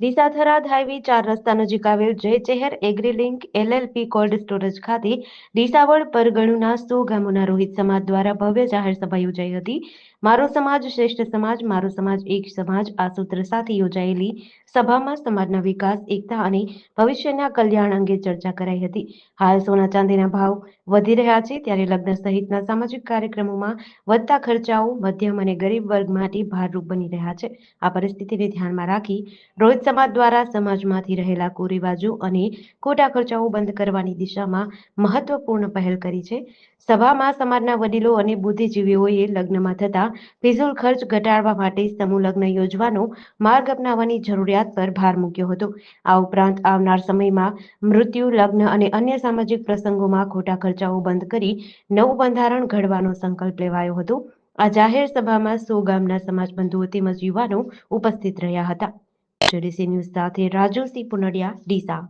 Deesa highway ચાર રસ્તા નજીક આવેલ Jay Chaher Agrilink LLP cold storage ખાતે ડીસાવળ પરગણુના સો ગામોના રોહિત સમાજ દ્વારા ભવ્ય જાહેર સભા યોજાઈ હતી. મારો સમાજ, શ્રેષ્ઠ સમાજ, મારો સમાજ, એક સમાજ, આ સૂત્ર સાથે યોજાયેલી સભામાં સમાજના વિકાસ, એકતા અને ભવિષ્યના કલ્યાણ અંગે ચર્ચા કરાઈ હતી. હાલ સોના ચાંદીના ભાવ વધી રહ્યા છે, ત્યારે લગ્ન સહિતના સામાજિક કાર્યક્રમોમાં વધતા ખર્ચાઓ મધ્યમ અને ગરીબ વર્ગ માટે ભારરૂપ બની રહ્યા છે. આ પરિસ્થિતિને ધ્યાનમાં રાખી રોહિત સમાજ દ્વારા સમાજમાંથી રહેલા કુરિવાજો અને ખોટા ખર્ચાઓ બંધ કરવાની દિશામાં મહત્વપૂર્ણ પહેલ કરી છે. સભામાં સમાજના વડીલો અને બુદ્ધિજીવીઓએ લગ્નમાં થતા ફિઝુલ ખર્ચ ઘટાડવા માટે સમૂહ લગ્ન યોજવાનો માર્ગ અપનાવવાની જરૂરિયાત પર ભાર મૂક્યો હતો. આ ઉપરાંત આવનાર સમયમાં મૃત્યુ, લગ્ન અને અન્ય સામાજિક પ્રસંગોમાં ખોટા ખર્ચાઓ બંધ કરી નવું બંધારણ ઘડવાનો સંકલ્પ લેવાયો હતો. આ જાહેર સભામાં સો ગામના સમાજ બંધુઓ તેમજ યુવાનો ઉપસ્થિત રહ્યા હતા. જેડીસી ન્યૂઝ સાથે રાજુસિંહ પુનડિયા ડીસા